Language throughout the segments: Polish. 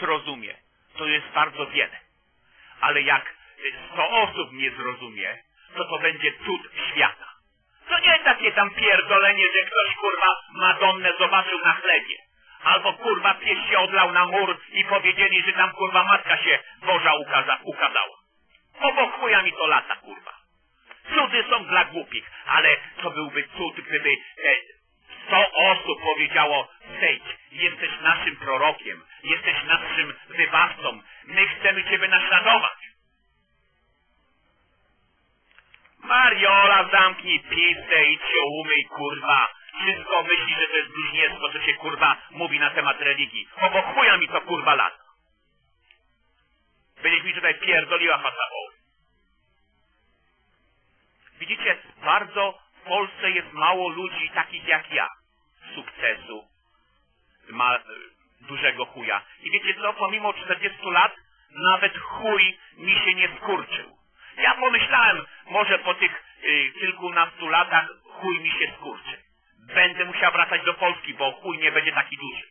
zrozumie, to jest bardzo wiele. Ale jak 100 osób nie zrozumie, to to będzie cud świata. To nie takie tam pierdolenie, że ktoś kurwa Madonnę zobaczył na chlebie. Albo kurwa pies się odlał na mur i powiedzieli, że tam kurwa matka się Boża ukaza, ukazała. Obok chuja mi to lata kurwa. Cudy są dla głupich, ale to byłby cud, gdyby te 100 osób powiedziało zejdź, jesteś naszym prorokiem, jesteś naszym wybawcą, my chcemy Ciebie naśladować. Mariola, zamknij pizdę, idź się umyj, kurwa. Wszystko myśli, że to jest bluźnierstwo, co się, kurwa, mówi na temat religii. Obok chuja mi to, kurwa, lat. Będziesz mi tutaj pierdoliła fasadą. Widzicie, bardzo w Polsce jest mało ludzi takich jak ja. Sukcesu. Ma dużego chuja. I wiecie co, pomimo 40 lat, nawet chuj mi się nie skurczył. Ja pomyślałem, może po tych y, kilkunastu latach chuj mi się skurczy. Będę musiał wracać do Polski, bo chuj nie będzie taki duży.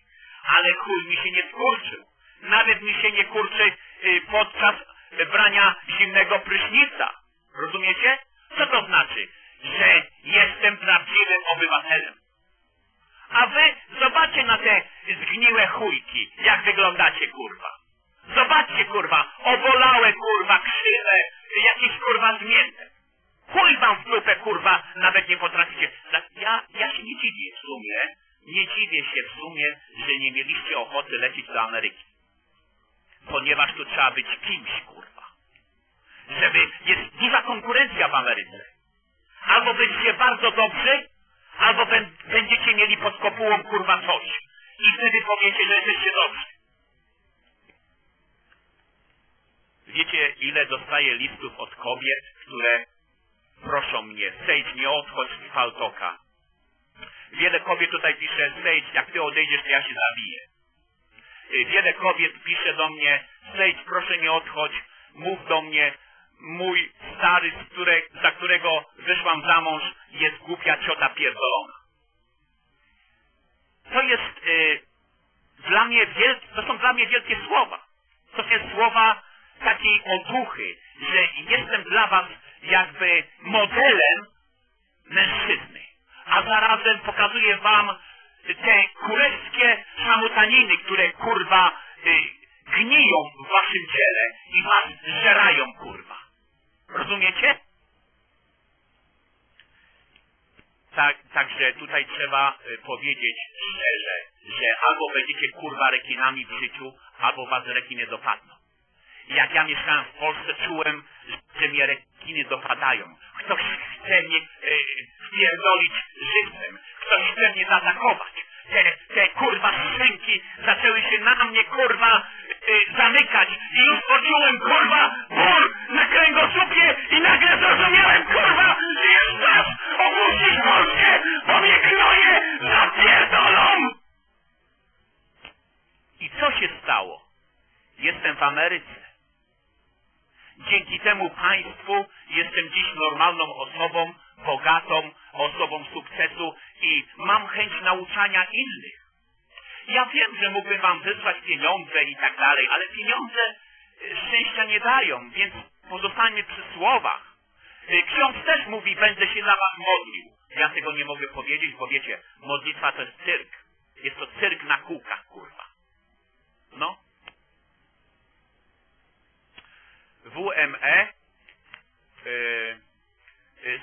Ale chuj mi się nie skurczył. Nawet mi się nie kurczy y, podczas brania zimnego prysznica. Rozumiecie? Co to znaczy? Że jestem prawdziwym obywatelem. A wy zobaczcie na te zgniłe chujki, jak wyglądacie, kurwa. Zobaczcie, kurwa, obolałe, kurwa, krzywe, jakieś, kurwa, zmięte. Chuj wam w dupę, kurwa, nawet nie potraficie. Ja, ja się nie dziwię w sumie, nie dziwię się w sumie, że nie mieliście ochoty lecieć do Ameryki. Ponieważ tu trzeba być kimś, kurwa. Żeby, jest duża konkurencja w Ameryce. Albo będziecie bardzo dobrzy, albo będziecie mieli pod kopułą, kurwa, coś. I wtedy powiecie, że jesteście dobrzy. Wiecie, ile dostaję listów od kobiet, które proszą mnie, Sejść, nie odchodź z faltoka. Wiele kobiet tutaj pisze, Sejść, jak ty odejdziesz, to ja się zabiję. Wiele kobiet pisze do mnie, Sejść, proszę nie odchodź, mów do mnie, mój stary, które, za którego wyszłam za mąż, jest głupia ciota pierdolona. To jest y, dla mnie wielkie, to są dla mnie wielkie słowa. To są słowa takiej otuchy, że jestem dla was jakby modelem mężczyzny, a zarazem pokazuję wam te kurewskie szamotaniny, które kurwa y, gniją w waszym ciele i was żerają kurwa. Rozumiecie? Tak, także tutaj trzeba y, powiedzieć szczerze, że albo będziecie kurwa rekinami w życiu, albo was rekiny dopadną. Jak ja mieszkałem w Polsce, czułem, że mnie rekiny dopadają. Ktoś chce mnie e, wpierdolić żywcem. Ktoś chce mnie zaatakować. Te, te kurwa szczęki zaczęły się na mnie kurwa e, zamykać i już jestem dziś normalną osobą, bogatą osobą sukcesu i mam chęć nauczania innych. Ja wiem, że mógłbym wam wysłać pieniądze i tak dalej, ale pieniądze e, szczęścia nie dają, więc pozostańmy przy słowach. E, ksiądz też mówi, będę się za was modlił. Ja tego nie mogę powiedzieć, bo wiecie, modlitwa to jest cyrk. Jest to cyrk na kółkach, kurwa. No, WME,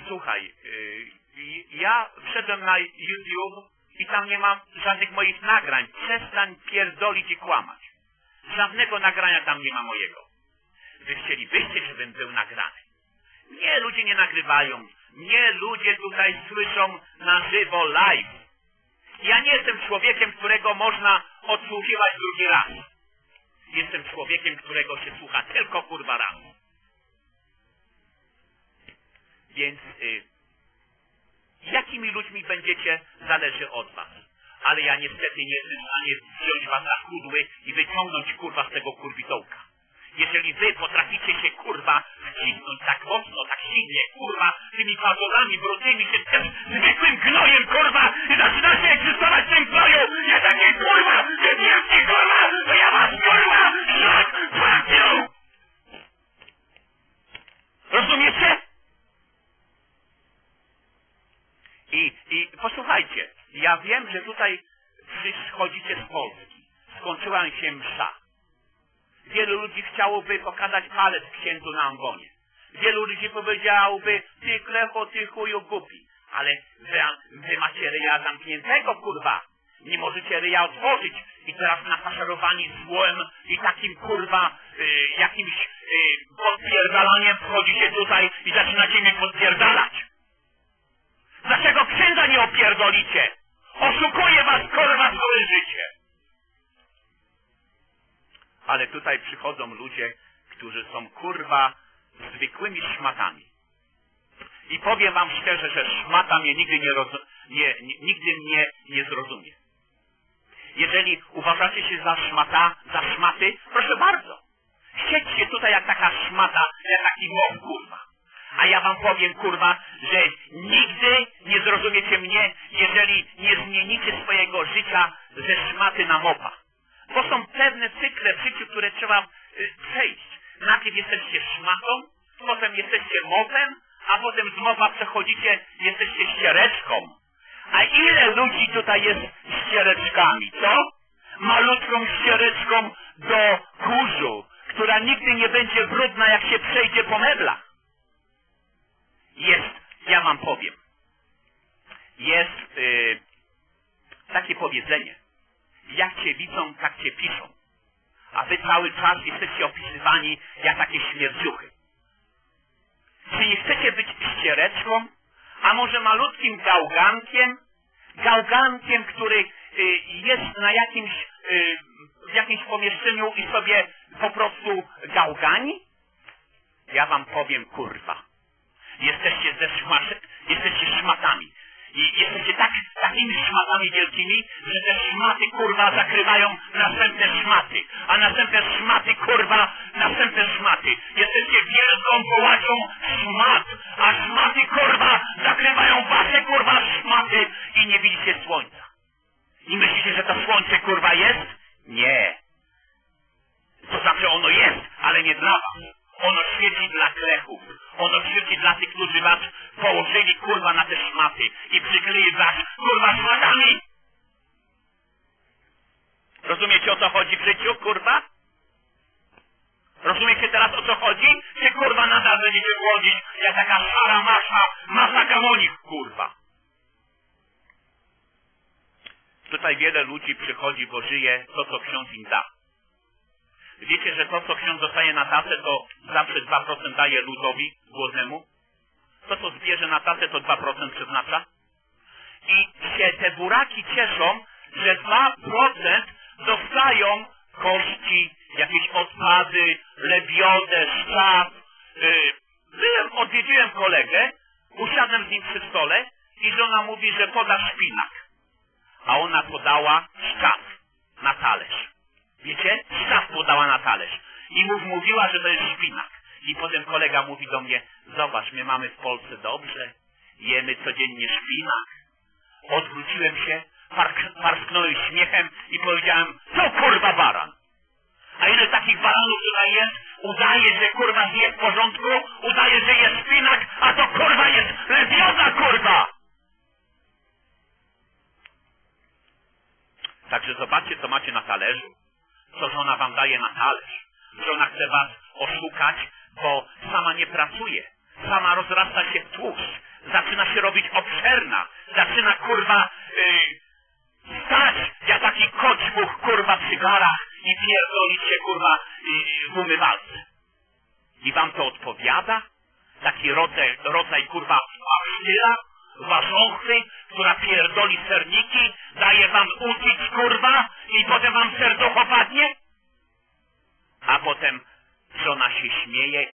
słuchaj, yy, ja wszedłem na YouTube i tam nie mam żadnych moich nagrań. Przestań pierdolić i kłamać. Żadnego nagrania tam nie ma mojego. Wy chcielibyście, żebym był nagrany. Nie, ludzie nie nagrywają. Nie, ludzie tutaj słyszą na żywo live. Ja nie jestem człowiekiem, którego można odsłuchiwać drugi raz. Jestem człowiekiem, którego się słucha tylko kurwa raz. Więc y, jakimi ludźmi będziecie, zależy od was. Ale ja niestety nie jestem w stanie wziąć was na kudły i wyciągnąć kurwa z tego kurwitołka. Jeżeli wy potraficie się kurwa wcisnąć tak mocno, tak silnie, kurwa, tymi fazolami brudnymi, się tym zwykłym gnojem, kurwa, i zaczynacie egzystować w tym gnoju, Ja wiem, że tutaj przychodzicie z Polski. Skończyła się msza. Wielu ludzi chciałoby pokazać palec księdzu na ambonie. Wielu ludzi powiedziałoby, ty klecho, ty chuju głupi. Ale wy, wy macie ryja zamkniętego, kurwa. Nie możecie ryja otworzyć. I teraz nafaszerowani złem i takim, kurwa, y, jakimś y, podpierdalaniem wchodzicie tutaj i zaczynacie mnie podpierdalać. Dlaczego księdza nie opierdolicie? Oszukuje was, kurwa, całe życie. Ale tutaj przychodzą ludzie, którzy są, kurwa, zwykłymi szmatami. I powiem wam szczerze, że szmata mnie nigdy nie, roz... nie, nie, nigdy mnie nie zrozumie. Jeżeli uważacie się za szmata, za szmaty, proszę bardzo. Siedźcie tutaj jak taka szmata, jak taki mob, kurwa. A ja wam powiem, kurwa, że nigdy nie zrozumiecie mnie, jeżeli nie zmienicie swojego życia ze szmaty na mopa. Bo są pewne cykle w życiu, które trzeba y, przejść. Najpierw jesteście szmatą, potem jesteście mopem, a potem z mopa przechodzicie, jesteście ściereczką. A ile ludzi tutaj jest ściereczkami, co? Malutką ściereczką do kurzu, która nigdy nie będzie brudna, jak się przejdzie po meblach. Jest, ja wam powiem, jest yy, takie powiedzenie, jak cię widzą, tak cię piszą. A wy cały czas jesteście opisywani jak takie śmierdziuchy. Czy nie chcecie być ściereczką? A może malutkim gałgankiem? Gałgankiem, który y, jest na jakimś, y, w jakimś pomieszczeniu i sobie po prostu gałgani? Ja wam powiem, kurwa. Jesteście ze szmaszy, jesteście szmatami. I jesteście tak, takimi szmatami wielkimi, że te szmaty, kurwa, zakrywają następne szmaty. A następne szmaty, kurwa, następne szmaty. Jesteście wielką połacią szmat. A szmaty, kurwa, zakrywają wasze, kurwa, szmaty i nie widzicie słońca. I myślicie, że to słońce, kurwa, jest? Nie. To znaczy ono jest, ale nie dla was. Ono świeci dla klechów. Ono świeci dla tych, którzy was położyli, kurwa, na te szmaty i przykryli was, kurwa, szmatami. Rozumiecie, o co chodzi w życiu, kurwa? Rozumiecie teraz, o co chodzi? Czy, kurwa, nadal będziecie błądzić jak taka szara masza, masa gamonik, kurwa? Tutaj wiele ludzi przychodzi, bo żyje to, co ksiądz im da. Wiecie, że to, co ksiądz dostaje na tasę, to zawsze 2% daje ludowi głodnemu? To, co zbierze na tasę, to 2% przeznacza? I się te buraki cieszą, że 2% dostają kości, jakieś odpady, lebiodę, szczap. Yy, byłem, odwiedziłem kolegę, usiadłem z nim przy stole i żona mówi, że poda szpinak. A ona podała szczap na talerz. Wiecie? Szczap podała na talerz. I mów, mówiła, że to jest szpinak. I potem kolega mówi do mnie, zobacz, my mamy w Polsce dobrze, jemy codziennie szpinak. Odwróciłem się, park, parsknąłem śmiechem i powiedziałem, co kurwa baran? A ile takich baranów tutaj jest? Udaje, że kurwa zje w porządku, udaje, że jest szpinak, a to kurwa jest lebioda kurwa! Także zobaczcie, co macie na talerzu co żona wam daje na talerz. Żona chce was oszukać, bo sama nie pracuje. Sama rozrasta się w tłuszcz. Zaczyna się robić obszerna. Zaczyna, kurwa, yy, stać jak taki koćbuch, kurwa, przy garach i pierdolić się, kurwa, yy, w umywalce. I wam to odpowiada? Taki rodzaj, rodzaj kurwa, pasztyla, warząchy, która pierdoli serniki, daje wam ucić, kurwa, i potem wam serducho padnie? A potem żona się śmieje